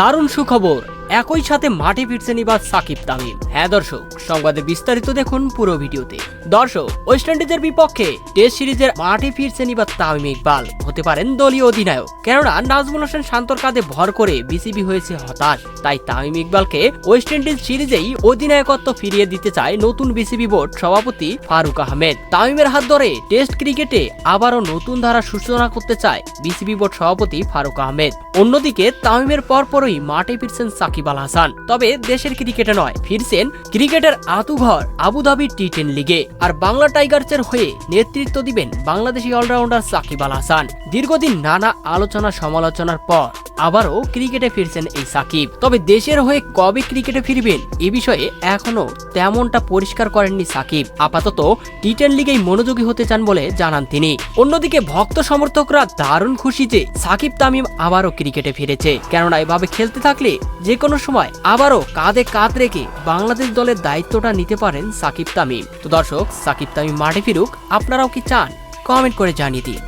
দারুণ সুখবর। একই সাথে মাঠে ফিরছেন এবার সাকিব তামিম। হ্যাঁ দর্শক, সংবাদে বিস্তারিত দেখুন পুরো ভিডিওতে। দর্শক ওয়েস্ট ইন্ডিজের বিপক্ষে টেস্ট সিরিজের মাঠে ফিরছেন এবার তামিম ইকবাল। হতে পারেন দলীয় অধিনায়ক। কেননা, নাজমুল হোসেন শান্তর কাঁধে ভর করে বিসিবি হয়েছে হতাশ। তাই তামিম ইকবালকে ওয়েস্ট ইন্ডিজ সিরিজেই অধিনায়কত্ব ফিরিয়ে দিতে চায় নতুন বিসিবি বোর্ড সভাপতি ফারুক আহমেদ। তামিমের হাত ধরে টেস্ট ক্রিকেটে আবারও নতুন ধারা সূচনা করতে চায় বিসিবি বোর্ড সভাপতি ফারুক আহমেদ। অন্যদিকে, তামিমের পরপরই মাঠে ফিরছেন সাকিব আল হাসান? তবে দেশের ক্রিকেটে নয়, ফিরছেন ক্রিকেটের আতুঘর আবুধাবি টি টেন লিগে। আর বাংলা টাইগার্সের হয়ে নেতৃত্ব দিবেন বাংলাদেশি অলরাউন্ডার সাকিব আল হাসান। দীর্ঘদিন নানা আলোচনা সমালোচনার পর আবারও ক্রিকেটে ফিরছেন এই সাকিব। তবে দেশের হয়ে কবে ক্রিকেটে ফিরবেন এ বিষয়ে এখনও তেমনটা পরিষ্কার করেননি সাকিব। আপাতত টি টেন লিগেই মনোযোগী হতে চান বলে জানান তিনি। অন্যদিকে ভক্ত সমর্থকরা দারুণ খুশি যে সাকিব তামিম আবারও ক্রিকেটে ফিরেছে। কেননা এভাবে খেলতে থাকলে যে কোনো সময় আবারও কাঁধে কাঁধ রেখে বাংলাদেশ দলের দায়িত্বটা নিতে পারেন সাকিব তামিম। তো দর্শক, সাকিব তামিম মাঠে ফিরুক, আপনারাও কি চান? কমেন্ট করে জানিয়ে দিন।